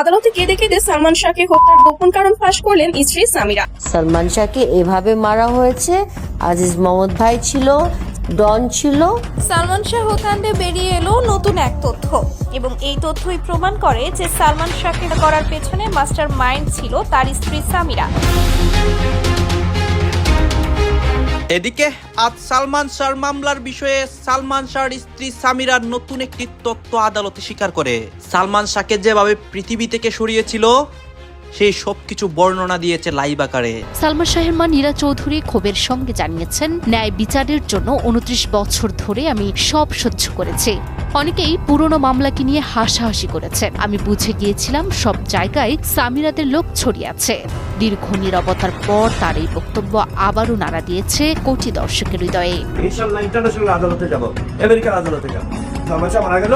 আদালতে কেঁদে কেঁদে সালমান শাহকে হত্যার গোপন কারণ ফাঁস করলেন স্ত্রী সামিরা। সালমান শাহকে এভাবে মারা হয়েছে আজিজ মোহাম্মদ ভাই ছিল ডন ছিল। সালমান শাহ হত্যাকাণ্ডে বেরিয়ে এলো নতুন এক তথ্য। এবং এই তথ্যই প্রমাণ করে যে সালমান শাহকে করার পেছনে মাস্টার মাইন্ড ছিল তার স্ত্রী সামিরা। এদিকে আজ সালমান শাহর মামলার বিষয়ে সালমান শাহর স্ত্রী সামিরার নতুন একটি তত্ত্ব আদালতে স্বীকার করে। সালমান শাহকে যেভাবে পৃথিবী থেকে সরিয়েছিল, সেই সব কিছু বর্ণনা দিয়েছে লাইভ আকারে। সালমান শাহের মা নীরা চৌধুরী ক্ষোভের সঙ্গে জানিয়েছেন, ন্যায় বিচারের জন্য উনত্রিশ বছর ধরে আমি সব সহ্য করেছি। অনেকেই পুরনো মামলাকে নিয়ে হাসাহাসি করেছে। আমি বুঝে গিয়েছিলাম সব জায়গায় সামিরাদের লোক ছড়িয়ে আছে। দীর্ঘ নিরবতার পর তার এই বক্তব্য আবারও নাড়া দিয়েছে কোটি দর্শকের হৃদয়ে। ইন্টারন্যাশনাল আদালতে যাব। আমেরিকার আদালতে যাব। মারা গেল।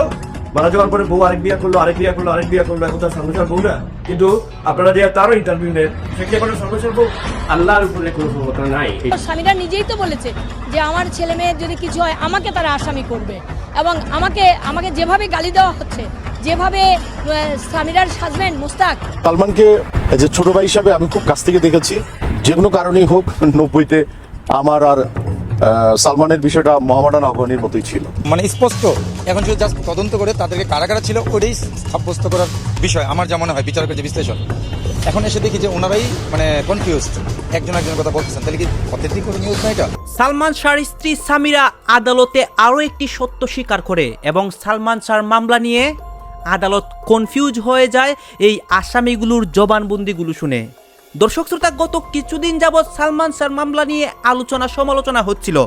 মারা যাওয়ার পরে বউ আরেক বিয়া করল আরেক বিয়া করল আরেক বিয়া করল এখন তার সালমান বউ না? কিন্তু আপনারা যে তারও ইন্টারভিউ নেন সে কি আপনার সালমান শাহ বউ? আল্লাহর উপরে কোনো ক্ষমতা নাই। স্বামীরা নিজেই তো বলেছে যে আমার ছেলে মেয়ের যদি কিছু হয় আমাকে তারা আসামি করবে। এবং আমাকে আমাকে যেভাবে গালি দেওয়া হচ্ছে যেভাবে আহ, স্বামীরার হাজব্যান্ড মুস্তাক। সালমানকে যে ছোট ভাই হিসাবে আমি খুব কাছ থেকে দেখেছি। যে কোনো কারণেই হোক নব্বইতে আমার আর সালমানের বিষয়টা মহামাডান আহ্বানের মতোই ছিল। মানে স্পষ্ট। এখন শুধু জাস্ট তদন্ত করে তাদেরকে কারা কারা ছিল ওটাই সাব্যস্ত করার বিষয়। আমার যা মনে হয় বিচারকের যে বিশ্লেষণ। এখন এসে দেখি যে ওনারাই মানে কনফিউজ একজন একজনের কথা বলতেছেন। তাহলে কি অথেন্টিক করে নিউজ না এটা? সালমান শাহর স্ত্রী সামিরা আদালতে আরও একটি সত্য স্বীকার করে এবং সালমান শাহর মামলা নিয়ে আদালত কনফিউজ হয়ে যায় এই আসামিগুলোর জবানবন্দিগুলো শুনে। দর্শক শ্রোতা, গত কিছুদিন যাবৎ সালমান শাহর মামলা নিয়ে আলোচনা, সমালোচনা হচ্ছিল।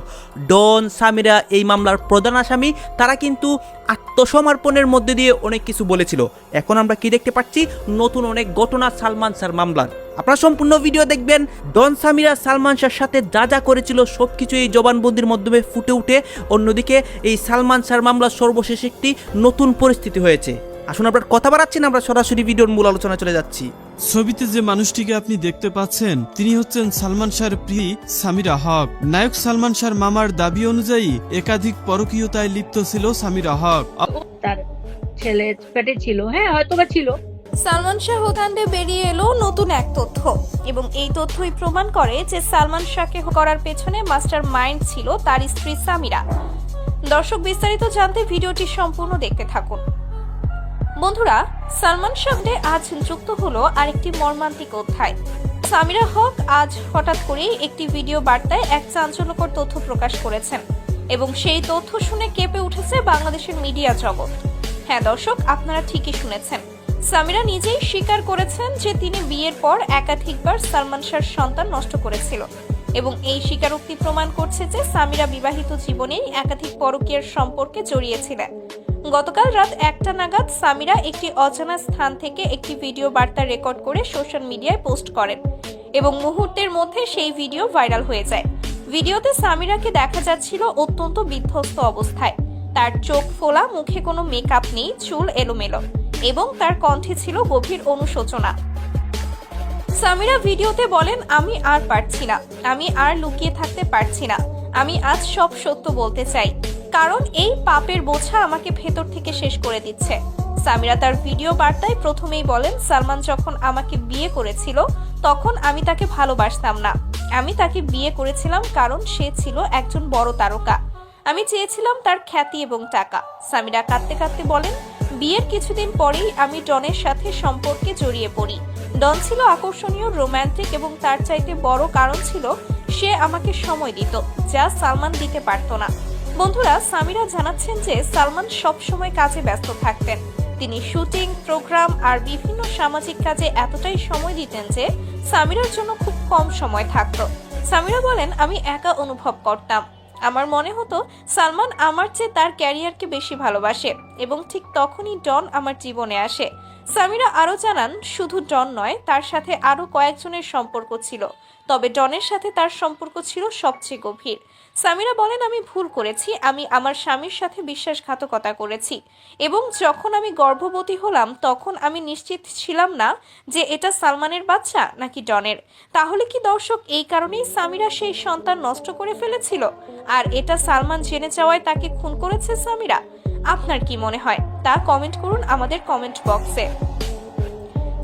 ডন, সামিরা এই মামলার প্রধান আসামি, তারা কিন্তু আত্মসমর্পণের মধ্যে দিয়ে অনেক কিছু বলেছিল। এখন আমরা কি দেখতে পাচ্ছি? নতুন অনেক ঘটনা সালমান শাহর মামলার। আপনারা সম্পূর্ণ ভিডিও দেখবেন। ডন, সামিরা, সালমান শাহর সাথে যা যা করেছিল সব কিছু এই জবানবন্দির মাধ্যমে ফুটে উঠে। অন্যদিকে এই সালমান শাহর মামলার সর্বশেষ একটি নতুন পরিস্থিতি হয়েছে। আসুন আপনার কথা বাড়াচ্ছি আমরা সরাসরি ভিডিওর মূল আলোচনা চলে যাচ্ছি। ছবিতে যে মানুষটিকে আপনি দেখতে পাচ্ছেন তিনি হচ্ছেন সালমান শাহর প্রিয় সামিরা হক নায়ক সালমান শাহর মামার দাবি অনুযায়ী একাধিক পরকীয়তায় লিপ্ত ছিল সামিরা হক তার ছেলে পেটে ছিল হ্যাঁ হয়তো বা ছিল। সালমান শাহ হত্যাকাণ্ডে বেরিয়ে এলো নতুন এক তথ্য এবং এই তথ্যই প্রমাণ করে যে সালমান শাহকে করার পেছনে মাস্টার মাইন্ড ছিল তার স্ত্রী সামিরা। দর্শক বিস্তারিত জানতে ভিডিওটি সম্পূর্ণ দেখতে থাকুন। বন্ধুরা, সালমান শাহরে আজ যুক্ত হলো আরেকটি মর্মান্তিক অধ্যায়। সামিরা হক আজ হঠাৎ করেই একটি ভিডিও বার্তায় এক চাঞ্চল্যকর তথ্য প্রকাশ করেছেন এবং সেই তথ্য শুনে কেঁপে উঠেছে বাংলাদেশের মিডিয়া জগৎ। হ্যাঁ দর্শক, আপনারা ঠিকই শুনেছেন। সামিরা নিজেই স্বীকার করেছেন যে তিনি বিয়ের পর একাধিকবার সালমান শাহর সন্তান নষ্ট করেছিল এবং এই স্বীকারোক্তি প্রমাণ করছে যে সামিরা বিবাহিত জীবনেই একাধিক পরকীয়ার সম্পর্কে জড়িয়েছিলেন গতকাল রাত একটা নাগাদ সামিরা একটি অজানা স্থান থেকে একটি ভিডিও বার্তা রেকর্ড করে সোশ্যাল মিডিয়ায় পোস্ট করেন এবং মুহূর্তের মধ্যে সেই ভিডিও ভাইরাল হয়ে যায়। ভিডিওতে সামিরাকে দেখা যাচ্ছিল অত্যন্ত বিধ্বস্ত অবস্থায়। তার চোখ ফোলা, মুখে কোনো মেকআপ নেই, চুল এলোমেলো এবং তার কণ্ঠে ছিল গভীর অনুশোচনা। সামিরা ভিডিওতে বলেন, আমি আর পারছি না। আমি আর লুকিয়ে থাকতে পারছি না। আমি আজ সব সত্য বলতে চাই। কারণ এই পাপের বোঝা আমাকে ভেতর থেকে শেষ করে দিচ্ছে। সামিরা তার ভিডিও বার্তায় প্রথমেই বলেন, সালমান যখন আমাকে বিয়ে করেছিল, তখন আমি তাকে ভালোবাসতাম না। আমি তাকে বিয়ে করেছিলাম কারণ সে ছিল একজন বড় তারকা। আমি চেয়েছিলাম তার খ্যাতি এবং টাকা। সামিরা কাঁদতে কাঁদতে বলেন, বিয়ের কিছুদিন পরেই আমি ডনের সাথে সম্পর্কে জড়িয়ে পড়ি। ডন ছিল আকর্ষণীয় রোম্যান্টিক এবং তার চাইতে বড় কারণ ছিল, সে আমাকে সময় দিত, যা সালমান দিতে পারত না। বন্ধুরা, সামিরা জানাচ্ছেন যে সালমান সব সময় কাজে ব্যস্ত থাকতেন। তিনি শুটিং, প্রোগ্রাম আর বিভিন্ন সামাজিক কাজে এতটাই সময় দিতেন যে সামিরার জন্য খুব কম সময় থাকতো। সামিরা বলেন, আমি একা অনুভব করতাম। আমার মনে হতো সালমান আমার চেয়ে তার ক্যারিয়ারকে বেশি ভালোবাসে এবং ঠিক তখনই ডন আমার জীবনে আসে। সামিরা আরও জানান, শুধু ডন নয়, তার সাথে আরও কয়েকজনের সম্পর্ক ছিল। তবে ডনের সাথে তার সম্পর্ক ছিল সবচেয়ে গভীর। সামিরা বলেন, আমি ভুল করেছি। আমি আমার স্বামীর সাথে বিশ্বাসঘাতকতা করেছি এবং যখন আমি গর্ভবতী হলাম, তখন আমি নিশ্চিত ছিলাম না যে এটা সালমানের বাচ্চা নাকি ডনের। তাহলে কি দর্শক, এই কারণেই সামিরা সেই সন্তান নষ্ট করে ফেলেছিল? আর এটা সালমান জেনে যাওয়ায় তাকে খুন করেছে সামিরা? আপনার কি মনে হয়? তা কমেন্ট করুন আমাদের কমেন্ট বক্সে।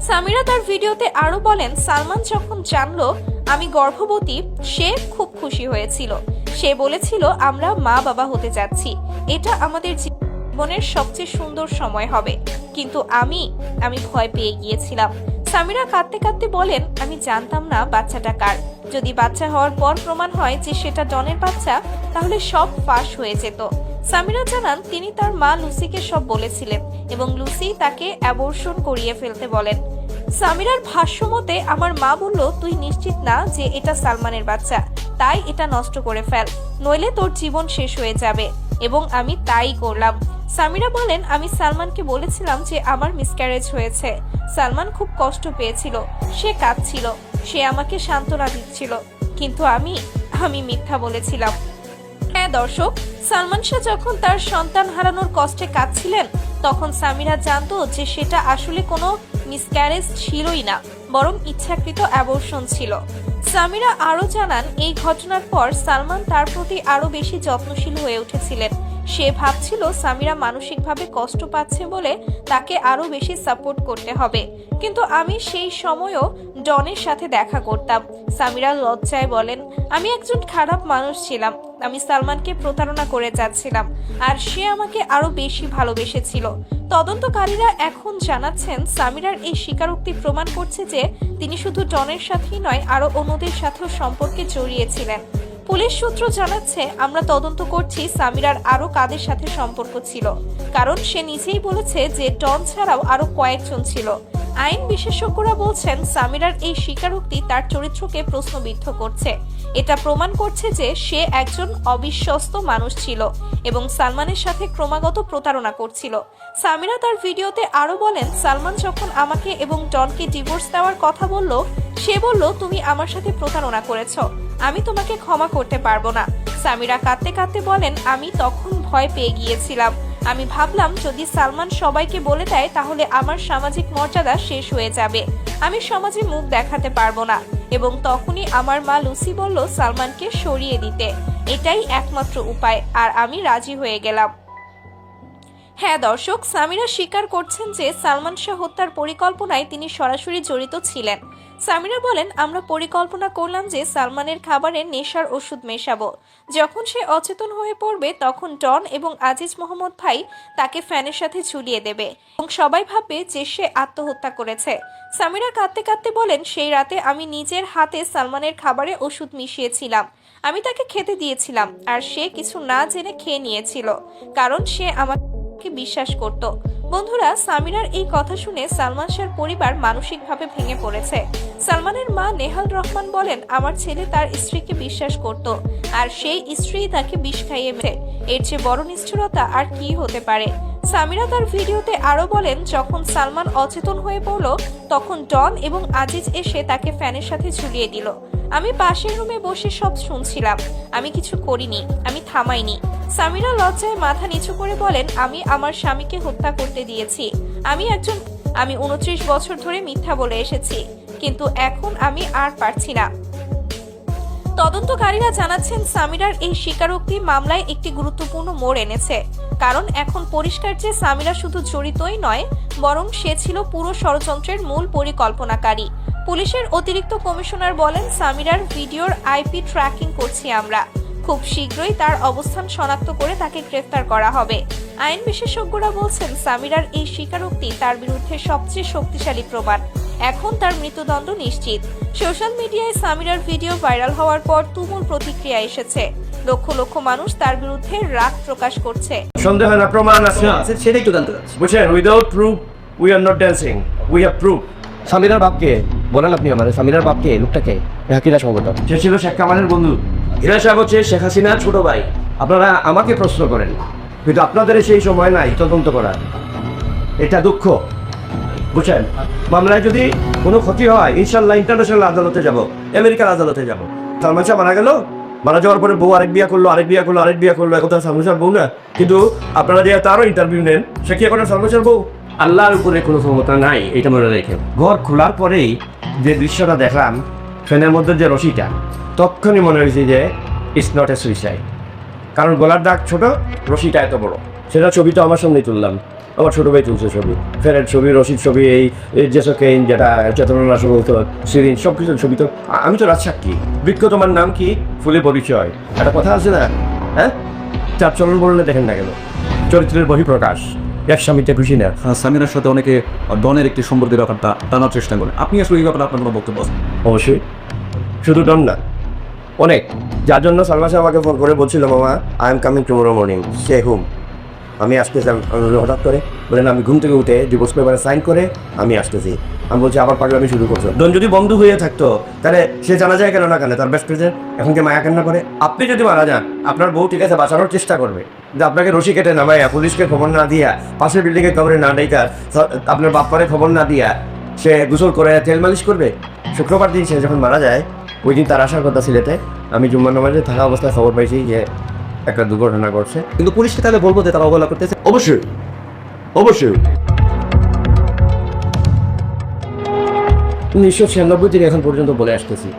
সামিরা তার ভিডিওতে আরও বলেন, সালমান যখন জানলো আমি গর্ভবতী, সে খুব খুশি হয়েছিল। সে বলেছিল, আমরা মা বাবা হতে যাচ্ছি এটা আমাদের জীবনের সবচেয়ে সুন্দর সময় হবে। কিন্তু আমি আমি ভয় পেয়ে গিয়েছিলাম। সামিরা কাঁদতে কাঁদতে বলেন, আমি জানতাম না বাচ্চাটা কার। যদি বাচ্চা হওয়ার পর প্রমাণ হয় যে সেটা ডনের বাচ্চা, তাহলে সব ফাঁস হয়ে যেত। সামিরা জানান, তিনি তার মা লুসিকে সব বলেছিলেন এবং লুসি তাকে অ্যাবর্ষণ করিয়ে ফেলতে বলেন। সামিরার ভাষ্য মতে আমার মা বলল, তুই নিশ্চিত না যে এটা সালমানের বাচ্চা। তাই এটা নষ্ট করে ফেল। নইলে তোর জীবন শেষ হয়ে যাবে। এবং আমি তাই করলাম। সামিরা বলেন, আমি সালমানকে বলেছিলাম যে আমার মিসক্যারেজ হয়েছে। সালমান খুব কষ্ট পেয়েছিল। সে কাঁদছিল। সে আমাকে সান্ত্বনা দিচ্ছিল। কিন্তু আমি আমি মিথ্যা বলেছিলাম। হ্যাঁ দর্শক, সালমান শাহ যখন তার সন্তান হারানোর কষ্টে কাঁদছিলেন, তখন সামিরা জানতো যে সেটা আসলে কোনো মিসক্যারেজ ছিলই না, বরং ইচ্ছাকৃত অ্যাবর্ষণ ছিল। সামিরা আরও জানান এই ঘটনার পর সালমান তার প্রতি আরও বেশি যত্নশীল হয়ে উঠেছিলেন। সে ভাবছিল সামিরা মানসিকভাবে কষ্ট পাচ্ছে বলে তাকে আরও বেশি সাপোর্ট করতে হবে। কিন্তু আমি সেই সময়ও ডনের সাথে দেখা করতাম। সামিরা লজ্জায় বলেন, আমি একজন খারাপ মানুষ ছিলাম। আমি সালমানকে প্রতারণা করে যাচ্ছিলাম আর সে আমাকে আরও বেশি ভালোবেসেছিল। তদন্তকারীরা এখন জানাচ্ছেন, সামিরার এই স্বীকারোক্তি প্রমাণ করছে যে তিনি শুধু ডনের সাথেই নয় আরও অন্যদের সাথেও সম্পর্কে জড়িয়েছিলেন। পুলিশ সূত্র জানাচ্ছে, আমরা তদন্ত করছি সামিরার আরও কাদের সাথে সম্পর্ক ছিল। কারণ সে নিজেই বলেছে যে টন ছাড়াও আরও কয়েকজন ছিল। আইন বিশেষজ্ঞরা বলছেন, সামিরার এই স্বীকারোক্তি তার চরিত্রকে প্রশ্নবিদ্ধ করছে। এটা প্রমাণ করছে যে সে একজন অবিশ্বস্ত মানুষ ছিল এবং সালমানের সাথে ক্রমাগত প্রতারণা করছিল। সামিরা তার ভিডিওতে আরও বলেন, সালমান যখন আমাকে এবং ডনকে ডিভোর্স দেওয়ার কথা বলল, সে বলল, তুমি আমার সাথে প্রতারণা করেছ। আমি তোমাকে ক্ষমা করতে পারব না। সামিরা কাঁদতে কাঁদতে বলেন, আমি তখন ভয় পেয়ে গিয়েছিলাম। আমি ভাবলাম, যদি সালমান সবাইকে বলে দেয়, তাহলে আমার সামাজিক মর্যাদা শেষ হয়ে যাবে। আমি সমাজে মুখ দেখাতে পারব না। এবং তখনই আমার মা লুসি বলল, সালমানকে সরিয়ে দিতে। এটাই একমাত্র উপায়। আর আমি রাজি হয়ে গেলাম। হ্যাঁ দর্শক, সামিরা স্বীকার করছেন যে সালমান শাহ হত্যার পরিকল্পনায় তিনি সরাসরি জড়িত ছিলেন। সামিরা বলেন, আমরা পরিকল্পনা করলাম যে সালমানের খাবারে নেশার ওষুধ মেশাবো। যখন সে অচেতন হয়ে পড়বে, তখন ডন এবং আজিজ মোহাম্মদ ভাই তাকে ফ্যানের সাথে ঝুলিয়ে দেবে এবং সবাই ভাববে যে সে আত্মহত্যা করেছে। সামিরা কাঁদতে কাঁদতে বলেন, সেই রাতে আমি নিজের হাতে সালমানের খাবারে ওষুধ মিশিয়েছিলাম। আমি তাকে খেতে দিয়েছিলাম, আর সে কিছু না জেনে খেয়ে নিয়েছিল, কারণ সে আমাকে কে বিশ্বাস করত। বন্ধুরা, সামিরার এই কথা শুনে সালমান শাহর পরিবার মানসিকভাবে ভেঙে পড়েছে। সালমানের মা নেহাল রহমান বলেন, আমার ছেলে তার স্ত্রীকে বিশ্বাস করত, আর সেই স্ত্রী তাকে বিষ খাইয়ে মেরে এর চেয়ে বড় নিষ্ঠুরতা আর কি হতে পারে? সামিরা তার ভিডিওতে আরও বলেন, যখন সালমান অচেতন হয়ে পড়ল, তখন ডন এবং আজিজ এসে তাকে ফ্যানের সাথে ঝুলিয়ে দিল। আমি পাশের রুমে বসে সব শুনছিলাম। আমি কিছু করিনি, আমি থামাইনি। সামিরা লজ্জায় মাথা নিচু করে বলেন, আমি আমার স্বামীকে হত্যা করতে দিয়েছি। আমি একজন, আমি উনত্রিশ বছর ধরে মিথ্যা বলে এসেছি, কিন্তু এখন আমি আর পারছি না। তদন্তকারীরা জানাচ্ছেন, সামিরার এই স্বীকারোক্তি মামলায় একটি গুরুত্বপূর্ণ মোড় এনেছে। কারণ এখন পরিষ্কার যে সামিরা শুধু জড়িতই নয়, বরং সে ছিল পুরো ষড়যন্ত্রের মূল পরিকল্পনাকারী। পুলিশের অতিরিক্ত কমিশনার বলেন সামিরার ভিডিওর আইপি ট্র্যাকিং করছি আমরা। খুব শীঘ্রই তার অবস্থান শনাক্ত করে তাকে গ্রেফতার করা হবে। আইন বিশেষজ্ঞরা বলছেন সামিরার এই স্বীকারোক্তি তার বিরুদ্ধে সবচেয়ে শক্তিশালী প্রমাণ। এখন তার মৃত্যুদণ্ড নিশ্চিত। সোশ্যাল মিডিয়ায় সামিরার ভিডিও ভাইরাল হওয়ার পর তুমুল প্রতিক্রিয়া এসেছে। লক্ষ লক্ষ মানুষ তার বিরুদ্ধে রাগ প্রকাশ করছে। সন্দেহ না প্রমাণ আছে। সেটাই তো জানতে চাচ্ছি। বুঝছেন? Without proof we are not dancing we have proof সামিরার বাপকে বলেন আপনি আমার সামিরার বাপকে লোকটাকে হাকিরা সম্ভবত সে ছিল শেখ কামালের বন্ধু। হিরা সাহেব হচ্ছে শেখ হাসিনার ছোট ভাই। আপনারা আমাকে প্রশ্ন করেন কিন্তু আপনাদের সেই সময় নাই তদন্ত করার। এটা দুঃখ। বুঝছেন? মামলায় যদি কোনো ক্ষতি হয় ইনশাল্লাহ ইন্টারন্যাশনাল আদালতে যাব আমেরিকার আদালতে যাব। শাহ মারা গেল। মারা যাওয়ার পরে বউ আরেক বিয়া করল আরেক বিয়া করল আরেক বিয়া করল। এখন তার সালমান বউ না। কিন্তু আপনারা যে তারও ইন্টারভিউ নেন সে কি এখন আর বউ? আল্লাহর উপরে কোনো ক্ষমতা নাই, এটা মনে রেখে। ঘর খোলার পরেই যে দৃশ্যটা দেখলাম, ফ্যানের মধ্যে যে রশিটা তখনই মনে হয়েছে যে ইটস নট এ সুইসাইড কারণ গলার দাগ ছোট, রশিটা এত বড়। সেটা ছবিটা আমার সামনেই তুললাম। আমার ছোট ভাই তুলছে ছবি। ফেরের ছবি রশিদ ছবি, এই জেসোকেইন যেটা ঔষধ সিরিন সব কিছুর ছবি তো আমি তো রাজসাক্ষী। বৃক্ষ তোমার নাম কি? ফুলে পরিচয়। একটা কথা আছে না? হ্যাঁ? চার চলন বললে দেখেন না কেন? চরিত্রের বহিঃপ্রকাশ। এক স্বামীতে খুশি না। সামিরার সাথে অনেকে ডনের একটি সম্পর্কের ব্যাপারটা টানার চেষ্টা করে আপনি আসলে এই ব্যাপারে আপনার কোনো বক্তব্য আছে? অবশ্যই। শুধু ডন না অনেক। যার জন্য সালমা সাহেব আমাকে ফোন করে বলছিল মামা I am coming tomorrow morning সে হুম আমি আসতেছি হঠাৎ করে বলেন আমি ঘুম থেকে উঠে ডিভোর্স পেপারে সাইন করে আমি আসতেছি। আমি বলছি আবার পাগলামি শুরু করছ? ডন যদি বন্ধু হয়ে থাকতো তাহলে সে জানা যায় কেন না কেন তার বেস্ট ফ্রেন্ড এখন কি মায়া কান্না করে? আপনি যদি মারা যান আপনার বউ ঠিক আছে বাঁচানোর চেষ্টা করবে। যে আপনাকে রশি কেটে নামাইয়া পুলিশকে খবর না দিয়া পাশের বিল্ডিংয়ে খবরে না ডাইকা আপনার বাপ্পারে খবর না দিয়া সে গোসল করে তেল মালিশ করবে? শুক্রবার দিন সে যখন মারা যায় ওই দিন তার আসার কথা সিলেটে। আমি জুম্মা নামাজে থাকা অবস্থায় খবর পাইছি যে একটা দুর্ঘটনা ঘটছে। কিন্তু পুলিশকে তাহলে বলব যে তারা অবহেলা করতেছে? অবশ্যই। অবশ্যই। উনিশশো ছিয়ানব্বই থেকে এখন পর্যন্ত বলে আসতেছি।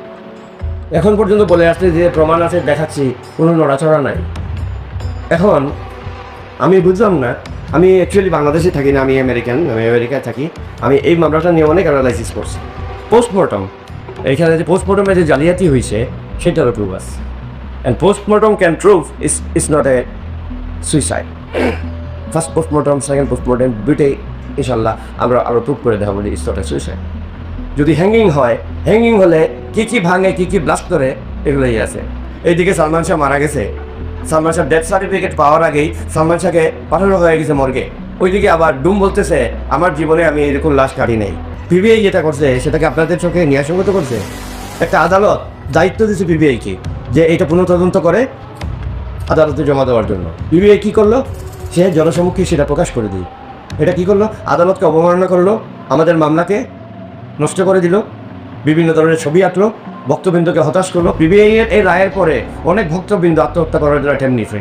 এখন পর্যন্ত বলে আসতে যে প্রমাণ আছে দেখাচ্ছি কোনো নড়াচড়া নাই। এখন, আমি বুঝলাম না, আমি অ্যাকচুয়ালি বাংলাদেশে থাকি না, আমি আমেরিকান আমি আমেরিকায় থাকি। আমি এই মামলাটা নিয়ে অনেক অ্যানালাইসিস করছি। পোস্টমর্টম এখানে যে পোস্টমর্টমে যে জালিয়াতি হয়েছে সেটারও প্রুভ আছে। And postmortem can prove is is not a suicide first postmortem second postmortem দুইটাই ইনশাল্লাহ আমরা আরও প্রুভ করে দেওয়া বলি এ সুইসাইড যদি হ্যাঙ্গিং হয় হ্যাঙ্গিং হলে কি কি ভাঙে, কি কি ব্লাস্ট করে, এগুলোই আছে। এইদিকে সালমান শাহ মারা গেছে। সালমান শাহ ডেথ সার্টিফিকেট পাওয়ার আগেই সালমান শাহকে পাঠানো হয়ে গেছে মর্গে ওইদিকে আবার ডুম বলতেছে, আমার জীবনে আমি এরকম লাশ কাটি নেই। পিবিআই যেটা করছে, সেটাকে আপনাদের চোখে ন্যায়সঙ্গত করছে। একটা আদালত দায়িত্ব দিয়েছে পিবিআইকে যে এটা পুনঃতদন্ত করে আদালতে জমা দেওয়ার জন্য। বিবিআই কি করল? সে জনসমক্ষে সেটা প্রকাশ করে দিই এটা কি করল? আদালতকে অবমাননা করল, আমাদের মামলাকে নষ্ট করে দিল, বিভিন্ন ধরনের ছবি আঁকলো ভক্তবৃন্দকে হতাশ করল। বিবিআই এর এই রায়ের পরে অনেক ভক্তবৃন্দ আত্মহত্যা করার জন্য অ্যাটেম্প নিছে।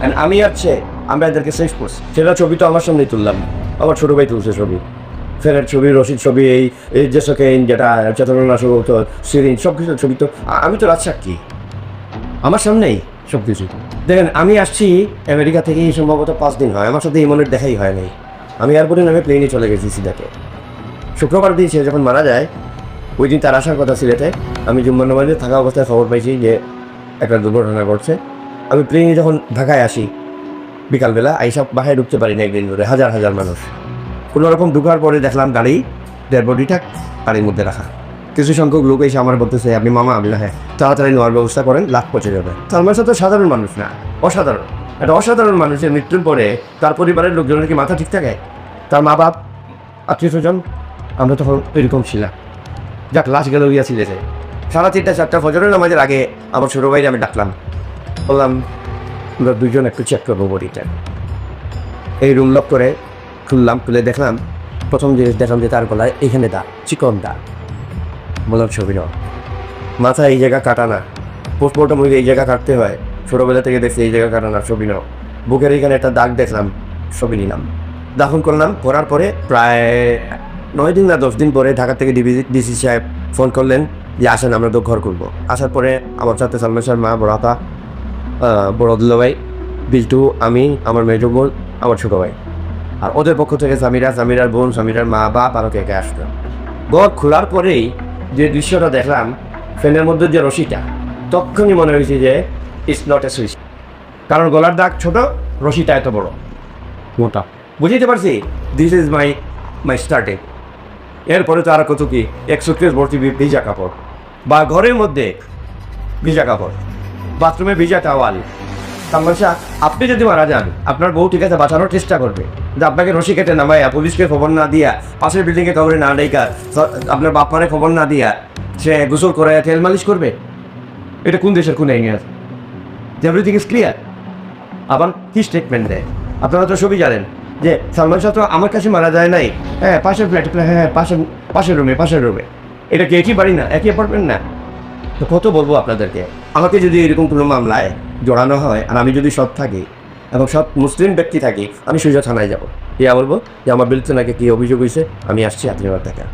অ্যান্ড আমি আছে আমরা এদেরকে সেভ করছি। সেটা ছবি তো আমার সামনেই তুললাম। আমার ছোটো ভাই তুলছে ছবি। ফেরের ছবি, রশিদ ছবি, এই এই জেসোকেইন যেটা চেতনানাশক ঔষধ সিরিন সব কিছুর ছবি তো। আমি তো রাজসাক্ষী। আমার সামনেই সব কিছু দেখেন, আমি আসছি আমেরিকা থেকে সম্ভবত পাঁচ দিন হয়। আমার সাথে ইমনের দেখাই হয় নাই। আমি এয়ারপোর্টে নামে প্লেনে চলে গেছি সিদাকে শুক্রবার সে যখন মারা যায় ওই দিন তার আসার কথা সিলেটে, আমি জুম্মা নামাজে থাকা অবস্থায় খবর পাইছি যে একটা দুর্ঘটনা ঘটছে। আমি প্লেনে যখন ঢাকায় আসি, বিকালবেলা আইসা বাসায় ঢুকতে পারি না একদিন ধরে, হাজার হাজার মানুষ। কোনো রকম ঢুকার পরে দেখলাম গাড়ি ডেড বডিটা গাড়ির মধ্যে রাখা। কিছু সংখ্যক লোক এসে আমার বলতেছে, আপনি মামা আমি হ্যাঁ তাড়াতাড়ি নেওয়ার ব্যবস্থা করেন লাখ পচে যাবে। সালমান শাহ তো সাধারণ মানুষ না, অসাধারণ। একটা অসাধারণ মানুষের মৃত্যুর পরে তার পরিবারের লোকজনের কি মাথা ঠিক থাকে? তার মা বাপ আত্মীয় স্বজন আমরা তখন এরকম ছিলাম। যাক, লাশ গেল গিয়া ছিলেছে সাড়ে তিনটা, চারটা, ফজরের নামাজের আগে আমার ছোটো ভাইরে আমি ডাকলাম। বললাম, আমরা দুজন একটু চেক করব বডিটা। এই রুম লক করে খুললাম, খুলে দেখলাম, প্রথম জিনিস দেখলাম যে তার গলায় এখানে দা, চিকন দা। বললাম, ছবি নাও। মাথা এই জায়গা কাটা না। পোস্টমর্টম এই জায়গা কাটতে হয়। ছোটোবেলা থেকে দেখছি এই জায়গা কাটা না, ছবি নাও। বুকের এখানে একটা দাগ দেখলাম, ছবি নিলাম। দাফন করলাম, করার পরে প্রায় নয় দিন না দশ দিন পরে ঢাকা থেকে ডিবি ডিসি সাহেব ফোন করলেন যে আসেন আমরা তো ঘর করব আসার পরে আমার সাথে সালমান শাহর মা বড় আপা আহ, বড় দুল্লা ভাই বিল্টু আমি আমার মেজো বোন আমার ছোটো ভাই। আর ওদের পক্ষ থেকে সামিরা সামিরার বোন সামিরার মা বাপ আরও কে কে আসতো ঘর খোলার পরেই যে দৃশ্যটা দেখলাম ফ্যানের মধ্যে যে রশিটা তখনই মনে হয়েছে যে ইটস নট এ সুইচ কারণ গলার দাগ ছোট রশিটা এত বড়। মোটা। বুঝতে পারছি this is my my starting এরপরে তো আর কত কি এক সুটকেস ভর্তি ভিজা কাপড়। বা ঘরের মধ্যে ভিজা কাপড়, বাথরুমে ভিজা টাওয়াল। সালমান শাহ আপনি যদি মারা যান, আপনার বউ ঠিক আছে বাঁচানোর চেষ্টা করবে। যে আপনাকে রশি কেটে নামাইয়া পুলিশকে খবর না দিয়া, পাশের বিল্ডিংয়ে খবরে না ডাইকা স- আপনার বাপ্পারে খবর না দিয়া সে গোসল করে তেল মালিশ করবে? এটা কোন দেশের কোন আছে এভরিথিং ইজ ক্লিয়ার আবার কি স্টেটমেন্ট দেয়? আপনারা তো সবই জানেন। যে সালমান শাহ তো আমার কাছে মারা যায় নাই। হ্যাঁ পাশের ফ্ল্যাট হ্যাঁ হ্যাঁ পাশের পাশের রুমে পাশের রুমে এটা কি একই বাড়ি না? একই অ্যাপার্টমেন্ট না? তো কত বলব আপনাদেরকে? আমাকে যদি এরকম কোনো মামলায় জড়ানো হয় আর আমি যদি সৎ থাকি এবং সৎ মুসলিম ব্যক্তি থাকি, আমি সুজা থানায় যাব। ইয়া বলব? যে আমার বিরুদ্ধে নাকি কী অভিযোগ হয়েছে, আমি আসছি আপনি দেখা।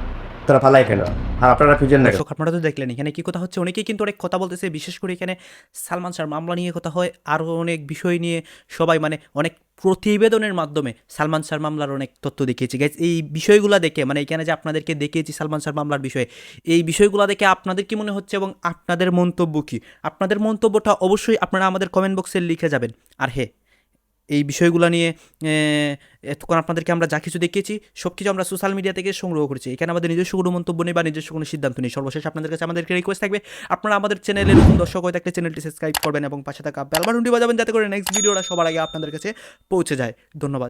তারা ফালাই কেন? আর আপনারা খুঁজেন না? আপনারা তো দেখলেন, এখানে কি কথা হচ্ছে? অনেকেই কিন্তু অনেক কথা বলতেছে, বিশেষ করে এখানে সালমান শাহর মামলা নিয়ে কথা হয় আরও অনেক বিষয় নিয়ে সবাই মানে অনেক প্রতিবেদনের মাধ্যমে সালমান শাহ মামলার অনেক তথ্য দেখিয়েছি। গাইজ এই বিষয়গুলো দেখে মানে এখানে যে আপনাদেরকে দেখিয়েছি সালমান শাহ মামলার বিষয়ে, এই বিষয়গুলো দেখে আপনাদের কি মনে হচ্ছে এবং আপনাদের মন্তব্য কী? আপনাদের মন্তব্যটা অবশ্যই আপনারা আমাদের কমেন্ট বক্সে লিখে যাবেন। আর হে এই বিষয়গুলো নিয়ে এতক্ষণ আপনাদেরকে আমরা যা কিছু দেখিয়েছি, সব কিছু আমরা সোশ্যাল মিডিয়া থেকে সংগ্রহ করেছি। এখানে আমাদের নিজস্ব কোনো মন্তব্য নেই বা নিজস্ব কোনো সিদ্ধান্ত নেই। সর্বশেষ আপনাদের কাছে আমাদেরকে রিকোয়েস্ট থাকবে, আপনারা আমাদের চ্যানেলের নতুন দর্শক হয়ে থাকলে চ্যানেলটি সাবস্ক্রাইব করবেন এবং পাশে থাকা বেলবাটনটি বাজাবেন যাতে করে নেক্সট ভিডিওটা সবার আগে আপনাদের কাছে পৌঁছে যায়। ধন্যবাদ।